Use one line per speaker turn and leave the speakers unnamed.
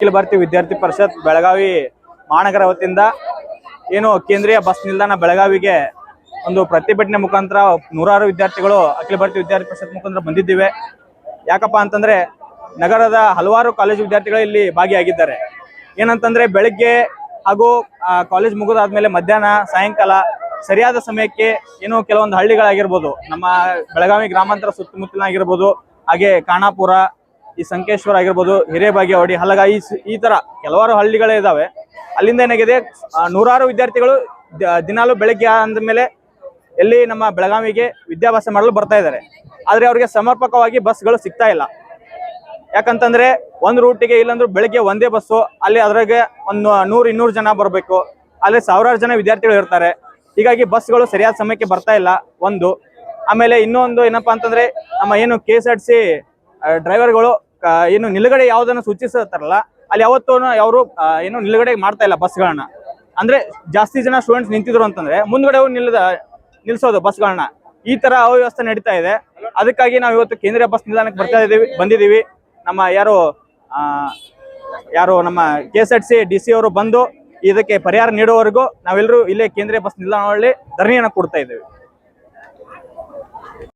ಅಖಿಲ ಭಾರತೀಯ ವಿದ್ಯಾರ್ಥಿ ಪರಿಷತ್ ಬೆಳಗಾವಿ ಮಹಾನಗರ ವತಿಯಿಂದ ಏನು ಕೇಂದ್ರೀಯ ಬಸ್ ನಿಲ್ದಾಣ ಬೆಳಗಾವಿಗೆ ಒಂದು ಪ್ರತಿಭಟನೆ ಮುಖಾಂತರ ನೂರಾರು ವಿದ್ಯಾರ್ಥಿಗಳು ಅಖಿಲ ಭಾರತೀಯ ವಿದ್ಯಾರ್ಥಿ ಪರಿಷತ್ ಮುಖಾಂತರ ಬಂದಿದ್ದೇವೆ. ಯಾಕಪ್ಪ ಅಂತಂದ್ರೆ ನಗರದ ಹಲವಾರು ಕಾಲೇಜು ವಿದ್ಯಾರ್ಥಿಗಳು ಇಲ್ಲಿ ಭಾಗಿಯಾಗಿದ್ದಾರೆ. ಏನಂತಂದ್ರೆ ಬೆಳಗ್ಗೆ ಹಾಗೂ ಕಾಲೇಜ್ ಮುಗಿದಾದ್ಮೇಲೆ ಮಧ್ಯಾಹ್ನ, ಸಾಯಂಕಾಲ ಸರಿಯಾದ ಸಮಯಕ್ಕೆ ಏನು ಕೆಲವೊಂದು ಹಳ್ಳಿಗಳಾಗಿರ್ಬೋದು, ನಮ್ಮ ಬೆಳಗಾವಿ ಗ್ರಾಮಾಂತರ ಸುತ್ತಮುತ್ತಲಾಗಿರ್ಬೋದು ಹಾಗೆ ಖಾನಾಪುರ ಈ ಸಂಕೇಶ್ವರ ಆಗಿರ್ಬೋದು ಹಿರೇಬಾಗೇವಾಡಿ ಹಲಗ, ಈ ಈ ತರ ಕೆಲವಾರು ಹಳ್ಳಿಗಳೇ ಇದಾವೆ. ಅಲ್ಲಿಂದ ಏನಾಗಿದೆ? ನೂರಾರು ವಿದ್ಯಾರ್ಥಿಗಳು ದಿನಾಲು ಬೆಳಗ್ಗೆ ಅಂದ ಮೇಲೆ ಎಲ್ಲಿ ನಮ್ಮ ಬೆಳಗಾವಿಗೆ ವಿದ್ಯಾಭ್ಯಾಸ ಮಾಡಲು ಬರ್ತಾ ಇದ್ದಾರೆ. ಆದರೆ ಅವರಿಗೆ ಸಮರ್ಪಕವಾಗಿ ಬಸ್ಗಳು ಸಿಗ್ತಾ ಇಲ್ಲ. ಯಾಕಂತಂದ್ರೆ ಒಂದು ರೂಟಿಗೆ ಇಲ್ಲಾಂದ್ರೂ ಬೆಳಗ್ಗೆ ಒಂದೇ ಬಸ್ಸು, ಅಲ್ಲಿ ಅದ್ರಾಗೆ ಒಂದು ನೂರು ಇನ್ನೂರು ಜನ ಬರಬೇಕು. ಅಲ್ಲಿ ಸಾವಿರಾರು ಜನ ವಿದ್ಯಾರ್ಥಿಗಳು ಇರ್ತಾರೆ. ಹೀಗಾಗಿ ಬಸ್ಗಳು ಸರಿಯಾದ ಸಮಯಕ್ಕೆ ಬರ್ತಾ ಇಲ್ಲ, ಒಂದು. ಆಮೇಲೆ ಇನ್ನೊಂದು ಏನಪ್ಪಾ ಅಂತಂದ್ರೆ, ನಮ್ಮ ಏನು ಕೆ ಎಸ್ ಆರ್ ಸಿ ಡ್ರೈವರ್ಗಳು ಏನು ನಿಲುಗಡೆ ಯಾವುದನ್ನು ಸೂಚಿಸತ್ತಾರಲ್ಲ, ಅಲ್ಲಿ ಯಾವತ್ತೂ ಅವರು ಏನು ನಿಲುಗಡೆ ಮಾಡ್ತಾ ಇಲ್ಲ ಬಸ್ಗಳನ್ನ. ಅಂದ್ರೆ ಜಾಸ್ತಿ ಜನ ಸ್ಟೂಡೆಂಟ್ಸ್ ನಿಂತಿದ್ರು ಅಂತಂದ್ರೆ ಮುಂದ್ಗಡೆ ಅವ್ರು ನಿಲ್ಲದ ನಿಲ್ಸೋದು ಬಸ್ಗಳನ್ನ ಈ ತರ ಅವ್ಯವಸ್ಥೆ ನಡೀತಾ ಇದೆ. ಅದಕ್ಕಾಗಿ ನಾವು ಇವತ್ತು ಕೇಂದ್ರೀಯ ಬಸ್ ನಿಲ್ದಾಣಕ್ಕೆ ಬರ್ತಾ ಇದೀವಿ ಬಂದಿದ್ದೀವಿ. ನಮ್ಮ ಯಾರು ಯಾರು ನಮ್ಮ K S R C D C ಅವರು ಬಂದು ಇದಕ್ಕೆ ಪರಿಹಾರ ನೀಡುವವರೆಗೂ ನಾವೆಲ್ಲರೂ ಇಲ್ಲೇ ಕೇಂದ್ರೀಯ ಬಸ್ ನಿಲ್ದಾಣದಲ್ಲಿ ಧರಣಿಯನ್ನು ಕೊಡ್ತಾ ಇದ್ದೇವೆ.